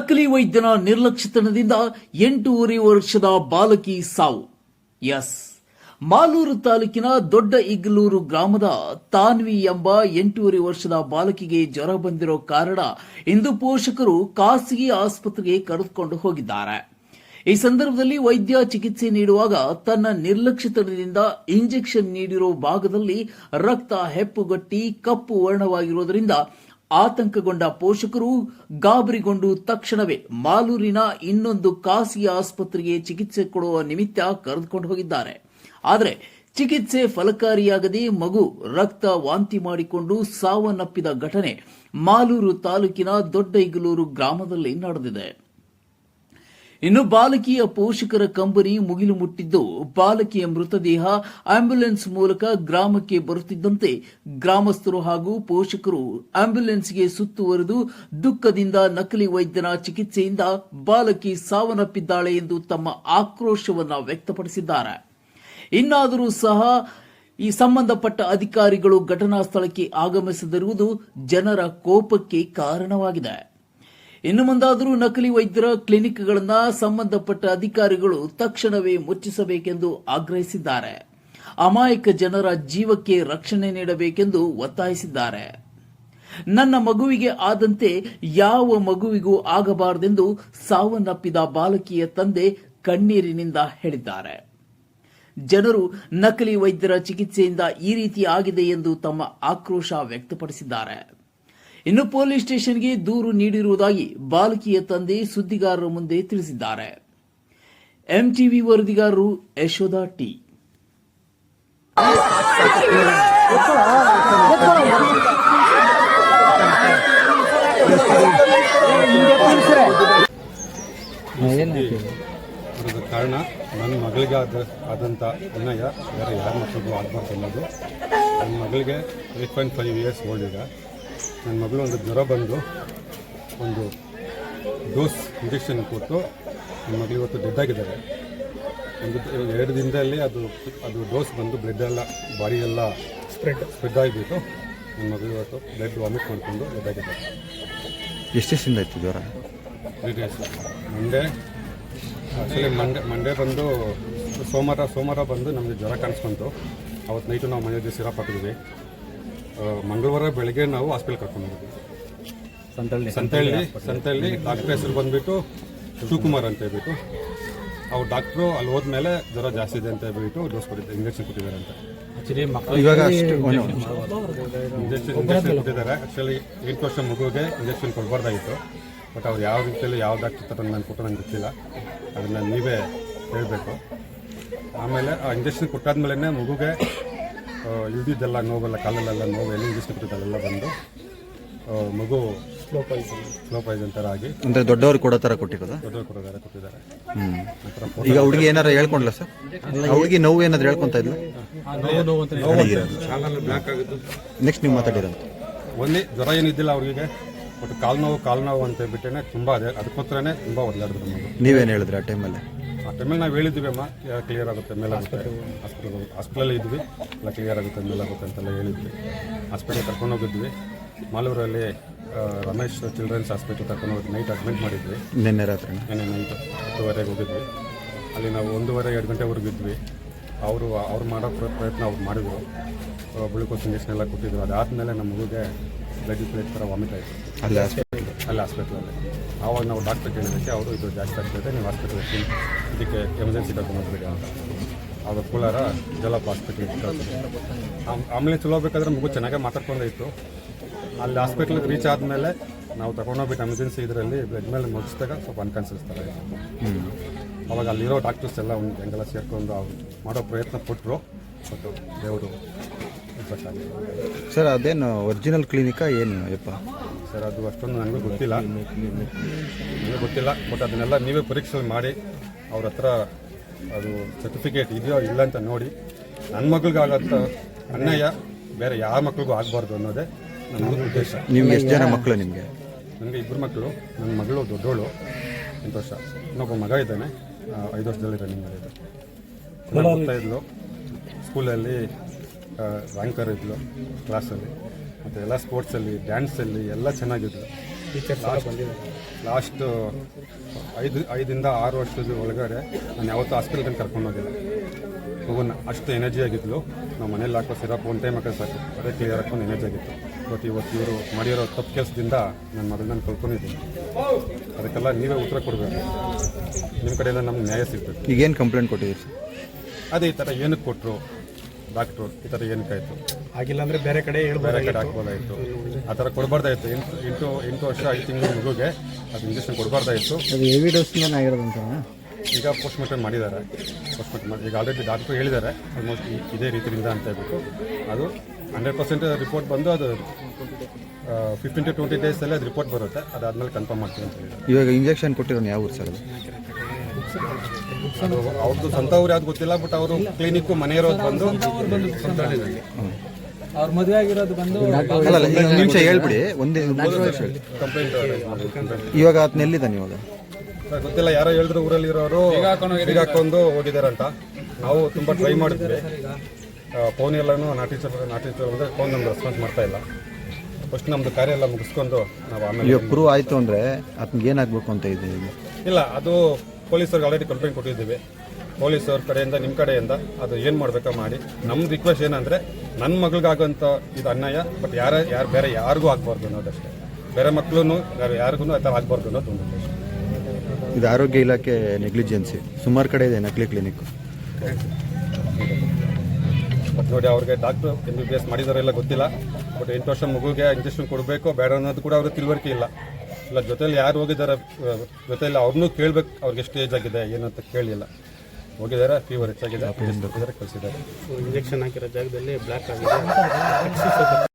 ನಕಲಿ ವೈದ್ಯನ ನಿರ್ಲಕ್ಷ್ಯತನದಿಂದ ಎಂಟೂವರೆ ವರ್ಷದ ಬಾಲಕಿ ಸಾವು. ಎಸ್. ಮಾಲೂರು ತಾಲೂಕಿನ ದೊಡ್ಡ ಇಗ್ಲೂರು ಗ್ರಾಮದ ತಾನ್ವಿ ಎಂಬ ಎಂಟೂವರೆ ವರ್ಷದ ಬಾಲಕಿಗೆ ಜ್ವರ ಬಂದಿರೋ ಕಾರಣ ಇಂದು ಪೋಷಕರು ಖಾಸಗಿ ಆಸ್ಪತ್ರೆಗೆ ಕರೆದುಕೊಂಡು ಹೋಗಿದ್ದಾರೆ. ಈ ಸಂದರ್ಭದಲ್ಲಿ ವೈದ್ಯ ಚಿಕಿತ್ಸೆ ನೀಡುವಾಗ ತನ್ನ ನಿರ್ಲಕ್ಷ್ಯತನದಿಂದ ಇಂಜೆಕ್ಷನ್ ನೀಡಿರೋ ಭಾಗದಲ್ಲಿ ರಕ್ತ ಹೆಪ್ಪುಗಟ್ಟಿ, ಕಪ್ಪು ವರ್ಣವಾಗಿರುವುದರಿಂದ ಆತಂಕಗೊಂಡ ಪೋಷಕರು ಗಾಬರಿಗೊಂಡು ತಕ್ಷಣವೇ ಮಾಲೂರಿನ ಇನ್ನೊಂದು ಖಾಸಗಿ ಆಸ್ಪತ್ರೆಗೆ ಚಿಕಿತ್ಸೆ ಕೊಡುವ ನಿಮಿತ್ತ ಕರೆದುಕೊಂಡು ಹೋಗಿದ್ದಾರೆ. ಆದರೆ ಚಿಕಿತ್ಸೆ ಫಲಕಾರಿಯಾಗದೆ ಮಗು ರಕ್ತ ವಾಂತಿ ಮಾಡಿಕೊಂಡು ಸಾವನ್ನಪ್ಪಿದ ಘಟನೆ ಮಾಲೂರು ತಾಲೂಕಿನ ದೊಡ್ಡ ಇಗಲೂರು ಗ್ರಾಮದಲ್ಲಿ ನಡೆದಿದೆ. ಇನ್ನು ಬಾಲಕಿಯ ಪೋಷಕರ ಕಂಬನಿ ಮುಗಿಲು ಮುಟ್ಟಿದ್ದು, ಬಾಲಕಿಯ ಮೃತದೇಹ ಆಂಬ್ಯುಲೆನ್ಸ್ ಮೂಲಕ ಗ್ರಾಮಕ್ಕೆ ಬರುತ್ತಿದ್ದಂತೆ ಗ್ರಾಮಸ್ಥರು ಹಾಗೂ ಪೋಷಕರು ಆಂಬ್ಯುಲೆನ್ಸ್ಗೆ ಸುತ್ತುವರೆದು ದುಃಖದಿಂದ ನಕಲಿ ವೈದ್ಯನ ಚಿಕಿತ್ಸೆಯಿಂದ ಬಾಲಕಿ ಸಾವನ್ನಪ್ಪಿದ್ದಾಳೆ ಎಂದು ತಮ್ಮ ಆಕ್ರೋಶವನ್ನು ವ್ಯಕ್ತಪಡಿಸಿದ್ದಾರೆ. ಇನ್ನಾದರೂ ಸಹ ಈ ಸಂಬಂಧಪಟ್ಟ ಅಧಿಕಾರಿಗಳು ಘಟನಾ ಸ್ಥಳಕ್ಕೆ ಆಗಮಿಸದಿರುವುದು ಜನರ ಕೋಪಕ್ಕೆ ಕಾರಣವಾಗಿದೆ. ಇನ್ನು ಮುಂದಾದರೂ ನಕಲಿ ವೈದ್ಯರ ಕ್ಲಿನಿಕ್ಗಳನ್ನು ಸಂಬಂಧಪಟ್ಟ ಅಧಿಕಾರಿಗಳು ತಕ್ಷಣವೇ ಮುಚ್ಚಿಸಬೇಕೆಂದು ಆಗ್ರಹಿಸಿದ್ದಾರೆ. ಅಮಾಯಕ ಜನರ ಜೀವಕ್ಕೆ ರಕ್ಷಣೆ ನೀಡಬೇಕೆಂದು ಒತ್ತಾಯಿಸಿದ್ದಾರೆ. ನನ್ನ ಮಗುವಿಗೆ ಆದಂತೆ ಯಾವ ಮಗುವಿಗೂ ಆಗಬಾರದೆಂದು ಸಾವನ್ನಪ್ಪಿದ ಬಾಲಕಿಯ ತಂದೆ ಕಣ್ಣೀರಿನಿಂದ ಹೇಳಿದ್ದಾರೆ. ಜನರು ನಕಲಿ ವೈದ್ಯರ ಚಿಕಿತ್ಸೆಯಿಂದ ಈ ರೀತಿ ಆಗಿದೆ ಎಂದು ತಮ್ಮ ಆಕ್ರೋಶ ವ್ಯಕ್ತಪಡಿಸಿದ್ದಾರೆ. ಇನ್ನು ಪೊಲೀಸ್ ಸ್ಟೇಷನ್ಗೆ ದೂರು ನೀಡಿರುವುದಾಗಿ ಬಾಲಕಿಯ ತಂದೆ ಸುದ್ದಿಗಾರರ ಮುಂದೆ ತಿಳಿಸಿದ್ದಾರೆ. ಎಂಟಿವಿ ವರದಿಗಾರರು ಯಶೋಧ ಟಿ. ಕಾರಣ ನನ್ನ ಮಗಳಿಗೆ ಆದ ಆದಂಥ ಅನ್ಯಾಯ ಬೇರೆ ಮಕ್ಕಳಿಗೂ ಆಗಬಾರ್ದು ಅನ್ನೋದು. ನನ್ನ ಮಗಳಿಗೆ eight point five years old ಈಗ. ನನ್ನ ಮಗಳು ಒಂದು ಜ್ವರ ಬಂದು ಒಂದು ಡೋಸ್ ಇಂಜೆಕ್ಷನ್ ಕೊಟ್ಟು ನನ್ನ ಮಗಳು ಇವತ್ತು ಡೆಡ್ ಆಗಿದ್ದಾರೆ. ಒಂದು ಎರಡು ದಿನದಲ್ಲಿ ಅದು ಅದು ಡೋಸ್ ಬಂದು ಬ್ಲಡ್ ಎಲ್ಲ ಬಾಡಿ ಎಲ್ಲ ಸ್ಪ್ರೆಡ್ ಸ್ಪ್ರೆಡ್ ಆಗಿಬಿಟ್ಟು ನನ್ನ ಮಗಳು ಇವತ್ತು ಬ್ಲಡ್ ವಾಮಿಟ್ ಮಾಡಿಕೊಂಡು ಡೆಡ್ ಆಗಿದ್ದಾರೆ. ದಿವಸದಿಂದ ಆಯಿತು ಜ್ವರ? Three days Monday actually Monday Monday ಬಂದು ಸೋಮವಾರ ಸೋಮವಾರ ಬಂದು ನಮಗೆ ಜ್ವರ ಕಾಣಿಸ್ಕೊಂತು. ಅವತ್ತು ನೈಟು ನಾವು ಮನೆಯಲ್ಲಿ ಸಿರಪ್ ಹಾಕಿದ್ವಿ. ಮಂಗಳವಾರ ಬೆಳಗ್ಗೆ ನಾವು ಹಾಸ್ಪಿಟಲ್ ಕರ್ಕೊಂಡು ಹೋಗಿದ್ವಿ. ಸಂತಳ್ಳಿ. ಸಂತಳ್ಳಿ ಡಾಕ್ಟ್ರ್ ಹೆಸರು ಬಂದುಬಿಟ್ಟು ಶಿವಕುಮಾರ್ ಅಂತ ಹೇಳ್ಬಿಟ್ಟು. ಅವ್ರು ಡಾಕ್ಟ್ರು ಅಲ್ಲಿ ಹೋದ್ಮೇಲೆ ಜ್ವರ ಜಾಸ್ತಿ ಇದೆ ಅಂತ ಹೇಳ್ಬಿಟ್ಟು ಡೋಸ್ ಕೊಟ್ಟಿದ್ದಾರೆ ಇಂಜೆಕ್ಷನ್ ಕೊಟ್ಟಿದ್ದಾರೆ ಅಂತ. ಇವಾಗ ಇಂಜೆಕ್ಷನ್ ಇಂಜೆಕ್ಷನ್ ಕೊಟ್ಟಿದ್ದಾರೆ. ಆ್ಯಕ್ಚುಲಿ ಎಂಟು ವರ್ಷ ಮಗುಗೆ ಇಂಜೆಕ್ಷನ್ ಕೊಡಬಾರ್ದಾಗಿತ್ತು. ಬಟ್ ಅವ್ರು ಯಾವ ರೀತಿಯಲ್ಲಿ ಯಾವ ಡಾಕ್ಟರ್ ತರ ನಾನು ಕೊಟ್ಟು ನಂಗೆ ಗೊತ್ತಿಲ್ಲ. ಅದನ್ನು ನೀವೇ ಹೇಳಬೇಕು. ಆಮೇಲೆ ಆ ಇಂಜೆಕ್ಷನ್ ಕೊಟ್ಟಾದ್ಮೇಲೆ ಮಗುಗೆ ಇಳ್ದಿದ್ದೆಲ್ಲ ನೋವೆಲ್ಲ ಕಾಲಲ್ಲೆಲ್ಲ ನೋವು ಎಲ್ಲಿ ಕೊಟ್ಟಿದ್ದೆಲ್ಲ ಬಂದು ಮಗು ಸ್ಲೋ ಪಾಯ್ಸನ್ ಸ್ಲೋ ಪಾಯ್ಸನ್ ಥರ ಆಗಿ ಅಂದ್ರೆ ದೊಡ್ಡವರು ಕೊಡೋ ತರ ದೊಡ್ಡವ್ರು ದೊಡ್ಡವರು ಕೊಟ್ಟಿದ್ದಾರೆ ಕೊಟ್ಟಿದ್ದಾರೆ. ಹ್ಮ್. ನಂತರ ಈಗ ಹುಡುಗಿ ಏನಾರ ಹೇಳ್ಕೊಂಡ್ಲ ಸರ್? ಆ ಹುಡುಗಿ ನೋವು ಏನಾದ್ರು ಹೇಳ್ಕೊಂತ ಇಲ್ಲ ನೆಕ್ಸ್ಟ್ ನೀವು ಮಾತಾಡಿರಂತ ಒಂದೇ ಜ್ವರ ಏನಿದ್ದಿಲ್ಲ ಅವ್ರಿಗೆ ಬಟ್ ಕಾಲು ನೋವು ಕಾಲು ನೋವು ಅಂತ ಹೇಳ್ಬಿಟ್ಟೇನೆ ತುಂಬ ಅದೇ ಅದಕ್ಕೋಸ್ಕರನೇ ತುಂಬ ಒದ್ದಾಡಿದ್ರು ಮಗು. ನೀವೇನು ಹೇಳಿದ್ರಿ ಆ ಟೈಮಲ್ಲಿ ಟೈಮಲ್ಲಿ ನಾವು ಹೇಳಿದ್ವಿ ಅಮ್ಮ ಕ್ಲಿಯರ್ ಆಗುತ್ತೆ ಮೇಲಾಗುತ್ತೆ ಹಾಸ್ಪಿಟಲ್ ಹಾಸ್ಪಿಟಲಲ್ಲಿ ಇದ್ವಿ ಎಲ್ಲ ಕ್ಲಿಯರ್ ಆಗುತ್ತೆ ಮೇಲಾಗುತ್ತೆ ಅಂತೆಲ್ಲ ಹೇಳಿದ್ವಿ. ಹಾಸ್ಪಿಟಲ್ ಕರ್ಕೊಂಡು ಹೋಗಿದ್ವಿ. ಮಾಲೂರಲ್ಲಿ ರಮೇಶ್ ಚಿಲ್ಡ್ರನ್ಸ್ ಹಾಸ್ಪಿಟಲ್ ಕರ್ಕೊಂಡು ಹೋಗಿ ನೈಟ್ ಅಡ್ಮಿಟ್ ಮಾಡಿದ್ವಿ. ನಿನ್ನೆ ರಾತ್ರಿ. ನಿನ್ನೆ ನೈಟ್ ಹತ್ತುವರೆಗೆ ಹೋಗಿದ್ವಿ. ಅಲ್ಲಿ ನಾವು ಒಂದೂವರೆ ಎರಡು ಗಂಟೆವರೆಗೂ ಇದ್ವಿ. ಅವರು ಅವ್ರು ಮಾಡೋ ಪ್ರ- ಪ್ರಯತ್ನ ಅವ್ರು ಮಾಡಿದ್ರು. ಗ್ಲುಕೋಸ್ ಇಂಜೆಕ್ಷನ್ ಎಲ್ಲ ಕೊಟ್ಟಿದ್ರು. ಅದಾದಮೇಲೆ ನಮ್ಮ ಮಗುಗೆ ಬ್ಲಡ್ ಪ್ಲೇಟ್ ಥರ ವಾಮಿಟ್ ಆಯಿತು. ಅಲ್ಲಿ ಹಾಸ್ಪಿಟಲ್ ಅಲ್ಲಿ. ಹಾಸ್ಪಿಟ್ಲಲ್ಲಿ ಆವಾಗ ನಾವು ಡಾಕ್ಟರ್ ಕೇಳಿದ್ದಕ್ಕೆ ಅವರು ಇದು ಜಾಸ್ತಿ ಆಗ್ತದೆ, ನೀವು ಹಾಸ್ಪಿಟಲ್ ಇದಕ್ಕೆ ಎಮರ್ಜೆನ್ಸಿ ಕರ್ಕೊಂಡು ಹೋಗ್ಬೇಡಿ ಅಂತ. ಅದು ಕೋಲಾರ ಜಲಪ್ ಹಾಸ್ಪಿಟ್ಲಿಗೆ ಆಮೇಲೆ ಚಲೋ ಬೇಕಾದ್ರೆ ಮಗು ಚೆನ್ನಾಗೇ ಇತ್ತು. ಅಲ್ಲಿ ಹಾಸ್ಪಿಟ್ಲಿಗೆ ರೀಚ್ ಆದಮೇಲೆ ನಾವು ತಗೊಂಡೋಗ್ಬಿಟ್ಟು ಎಮರ್ಜೆನ್ಸಿ ಇದರಲ್ಲಿ ಬ್ಲಡ್ ಮೇಲೆ ಮುಗಿಸಿದಾಗ ಸ್ವಲ್ಪ ಅನ್ಕನ್ಸಿಸ್ತಾರೆ ಅವಾಗ ಅಲ್ಲಿರೋ ಡಾಕ್ಟರ್ಸ್ ಎಲ್ಲ ಒಂದು ಹೆಂಗೆಲ್ಲ ಸೇರ್ಕೊಂಡು ಅವ್ರು ಮಾಡೋ ಪ್ರಯತ್ನ ಕೊಟ್ಟರು ಬಟ್ ದೇವರು ಸರ್, ಅದೇನು ಒರಿಜಿನಲ್ ಕ್ಲಿನಿಕಾ ಏನು ಯಪ್ಪ? ಸರ್ ಅದು ಅಷ್ಟೊಂದು ನನಗೂ ಗೊತ್ತಿಲ್ಲ. ನನಗೆ ಗೊತ್ತಿಲ್ಲ ಬಟ್ ಅದನ್ನೆಲ್ಲ ನೀವೇ ಪರೀಕ್ಷೆ ಮಾಡಿ ಅವ್ರ ಹತ್ರ ಅದು ಸರ್ಟಿಫಿಕೇಟ್ ಇದೆಯೋ ಇಲ್ಲ ಅಂತ ನೋಡಿ. ನನ್ನ ಮಕ್ಳಿಗಾಗತ್ತ ಅನ್ಯಾಯ ಬೇರೆ ಯಾವ ಮಕ್ಳಿಗೂ ಆಗಬಾರ್ದು ಅನ್ನೋದೇ ನನ್ನ ಉದ್ದೇಶ. ನಿಮ್ಗೆ ಎಷ್ಟು ಜನ ಮಕ್ಕಳು ನಿಮಗೆ? ನನಗೆ ಇಬ್ಬರು ಮಕ್ಕಳು ನನ್ನ ಮಗಳು ದೊಡ್ಡೋಳು. ಎಂಟು ವರ್ಷ. ಇನ್ನೊಬ್ಬ ಮಗ ಇದ್ದಾನೆ. ಐದು ವರ್ಷದಲ್ಲಿ ರನ್ನಿಂಗ್ ಮಾಡಿದ್ದು ಓದ್ತಾ ಇದ್ಲು. ಸ್ಕೂಲಲ್ಲಿ ರ್ಯಾಂಕರ್ ಇದ್ಲು ಕ್ಲಾಸಲ್ಲಿ ಮತ್ತು ಎಲ್ಲ ಸ್ಪೋರ್ಟ್ಸಲ್ಲಿ ಡ್ಯಾನ್ಸಲ್ಲಿ ಎಲ್ಲ ಚೆನ್ನಾಗಿದ್ಲು ಲಾಸ್ಟ್ ಐದು ಐದಿಂದ ಆರು ವರ್ಷದ ಒಳಗಡೆ ನಾನು ಯಾವತ್ತೂ ಹಾಸ್ಪಿಟಲ್ಗೆ ಕರ್ಕೊಂಡು ಹೋಗಿಲ್ಲ. ಮಗುನ ಅಷ್ಟು ಎನರ್ಜಿ ಆಗಿದ್ಲು. ನಾವು ಮನೇಲಿ ಹಾಕೋ ಸಿರಪ್ ಒನ್ ಟೈಮ್ ಹಾಕೋ ಸಾಕು. ಅದೇ ಕ್ಲಿಯರ್ ಹಾಕೊಂಡು ಎನರ್ಜಿ ಆಗಿತ್ತು. ಬಟ್ ಇವತ್ತು ಇವರು ಮಾಡಿರೋ ತಪ್ಪು ಕೆಲಸದಿಂದ ನನ್ನ ಮಗಳು ನಾನು ಕಳ್ಕೊಂಡಿದ್ದೀನಿ. ಅದಕ್ಕೆಲ್ಲ ನೀವೇ ಉತ್ತರ ಕೊಡಬೇಕು. ನಿಮ್ಮ ಕಡೆಯಿಂದ ನಮ್ಗೆ ನ್ಯಾಯ ಸಿಗ್ತದೆ. ಈಗೇನು ಕಂಪ್ಲೇಂಟ್ ಕೊಟ್ಟಿದ್ದೀರಿ? ಸರ್ ಅದೇ ಈ ಥರ ಏನಕ್ಕೆ ಕೊಟ್ಟರು ಡಾಕ್ಟ್ರು ಈ ಥರ ಏನಕ್ಕಾಯಿತು ಆಗಿಲ್ಲ ಅಂದ್ರೆ ಬೇರೆ ಕಡೆ ಬೇರೆ ಕಡೆ ಹಾಕ್ಬೋದಾಯಿತು ಆ ಥರ ಕೊಡಬಾರ್ದಾಯಿತ್ತು ಎಂಟು ಎಂಟು ಎಂಟು ವರ್ಷ ಐದು ತಿಂಗಳು ಮಗುಗೆ ಅದು ಇಂಜೆಕ್ಷನ್ ಕೊಡಬಾರ್ದಾಯಿತ್ತು ಅದು ಹೆವಿ ಡೋಸ್ನಿಂದ ಆಗಿರೋದು ಅಂತ ಈಗ ಪೋಸ್ಟ್ ಮಾರ್ಟಮ್ ಮಾಡಿದ್ದಾರೆ. ಪೋಸ್ಟ್ ಮಾರ್ಟಮ್ ಮಾಡಿ ಈಗ ಆಲ್ರೆಡಿ ಡಾಕ್ಟ್ರು ಹೇಳಿದ್ದಾರೆ. ಆಲ್ಮೋಸ್ಟ್ ಇದೇ ರೀತಿಯಿಂದ ಅಂತ ಹೇಳ್ಬಿಟ್ಟು. ಅದು ಹಂಡ್ರೆಡ್ ಪರ್ಸೆಂಟ್ ರಿಪೋರ್ಟ್ ಬಂದು ಅದು ಫಿಫ್ಟೀನ್ ಟು ಟ್ವೆಂಟಿ ಡೇಸಲ್ಲಿ ಅದು ರಿಪೋರ್ಟ್ ಬರುತ್ತೆ. ಅದಾದಮೇಲೆ ಕನ್ಫರ್ಮ್ ಮಾಡ್ತೀನಿ ಅಂತ ಹೇಳಿದ್ದಾರೆ. ಇವಾಗ ಇಂಜೆಕ್ಷನ್ ಕೊಟ್ಟಿರೋನು ಯಾವ ಊರು ಸರ್ ಅದು? ಅವ್ರದ್ದು ಸ್ವಂತ ಊರು ಯಾವ್ದು ಗೊತ್ತಿಲ್ಲ ಬಟ್ ಅವರು ಕ್ಲಿನಿಕ್ ಮನೆ ಇರೋದು ಬಂದು ಅವ್ರ ಮದುವೆ ಆಗಿರೋದು ಬಂದು ನಿಮಿಷ ಹೇಳ್ಬಿಡಿ ಒಂದೇ ಕಂಪ್ಲೇಂಟ್ ಇವಾಗ ಅದನ್ನ ಎಲ್ಲಿದ್ದಾನೆ ಇವಾಗ? ಸರ್, ಗೊತ್ತಿಲ್ಲ ಯಾರೋ ಹೇಳಿದ್ರು ಊರಲ್ಲಿ ಇರೋರು ಈಗ ಹಾಕೊಂಡು ಹೋಗಿದಾರಂತ ನಾವು ತುಂಬಾ ಟ್ರೈ ಮಾಡಿದ್ವಿ ಫೋನ್ ಎಲ್ಲಾನು ನಾಟಿ ನಾಟಿ ಅಂದ್ರೆ ಫೋನ್ ನಮ್ಗೆ ರೆಸ್ಪಾನ್ಸ್ ಮಾಡ್ತಾ ಇಲ್ಲ. ಫಸ್ಟ್ ನಮ್ದು ಕಾರ್ಯ ಎಲ್ಲ ಮುಗಿಸ್ಕೊಂಡು ನಾವು ಆಮೇಲೆ ಇವಾಗ ಪ್ರೂವ್ ಆಯಿತು ಅಂದರೆ ಅದನ್ನ ಏನಾಗಬೇಕು ಅಂತ ಇದೆ ಈಗ. ಇಲ್ಲ ಅದು ಪೊಲೀಸರಿಗೆ ಆಲ್ರೆಡಿ ಕಂಪ್ಲೇಂಟ್ ಕೊಟ್ಟಿದ್ದೀವಿ. ಪೊಲೀಸವ್ರ ಕಡೆಯಿಂದ ನಿಮ್ಮ ಕಡೆಯಿಂದ ಅದು ಏನು ಮಾಡಬೇಕೋ ಮಾಡಿ. ನಮ್ಮ ರಿಕ್ವೆಸ್ಟ್ ಏನಂದರೆ ನನ್ನ ಮಗಳಿಗಾಗೋಂಥ ಇದು ಅನ್ಯಾಯ ಬಟ್ ಯಾರ ಯಾರು ಬೇರೆ ಯಾರಿಗೂ ಆಗಬಾರ್ದು ಅನ್ನೋದಷ್ಟೇ. ಬೇರೆ ಮಕ್ಕಳು ಯಾರು ಯಾರಿಗೂ ಆ ಥರ ಆಗಬಾರ್ದು ಅನ್ನೋದು ಒಂದು ಉದ್ದೇಶ. ಇದು ಆರೋಗ್ಯ ಇಲಾಖೆ ನೆಗ್ಲಿಜೆನ್ಸಿ. ಸುಮಾರು ಕಡೆ ಇದೆ ನಕಲಿ ಕ್ಲಿನಿಕ್ ಬಟ್ ನೋಡಿ ಅವ್ರಿಗೆ doctor M B B S ಮಾಡಿದಾರೆಲ್ಲ ಗೊತ್ತಿಲ್ಲ. ಬಟ್ ಎಂಟು ವರ್ಷ ಮಗುಗೆ ಇಂಜೆಕ್ಷನ್ ಕೊಡಬೇಕು ಬೇಡ ಅನ್ನೋದು ಕೂಡ ಅವ್ರಿಗೆ ತಿಳುವಳಿಕೆ ಇಲ್ಲ. ಇಲ್ಲ ಜೊತೆಲಿ ಯಾರು ಹೋಗಿದ್ದಾರೆ ಜೊತೆಲಿ ಅವ್ರನ್ನೂ ಕೇಳ್ಬೇಕು ಅವ್ರಿಗೆ ಎಷ್ಟು ಏಜ್ ಆಗಿದೆ ಏನಂತ ಅಂತ ಕೇಳಿಲ್ಲ. ಹೋಗಿದ್ದಾರೆ ಫೀವರ್ ಹೆಚ್ಚಾಗಿದೆ ಕಳಿಸಿದ್ದಾರೆ. ಇಂಜೆಕ್ಷನ್ ಹಾಕಿರೋ ಜಾಗದಲ್ಲಿ ಬ್ಲಾಕ್ ಆಗಿದೆ.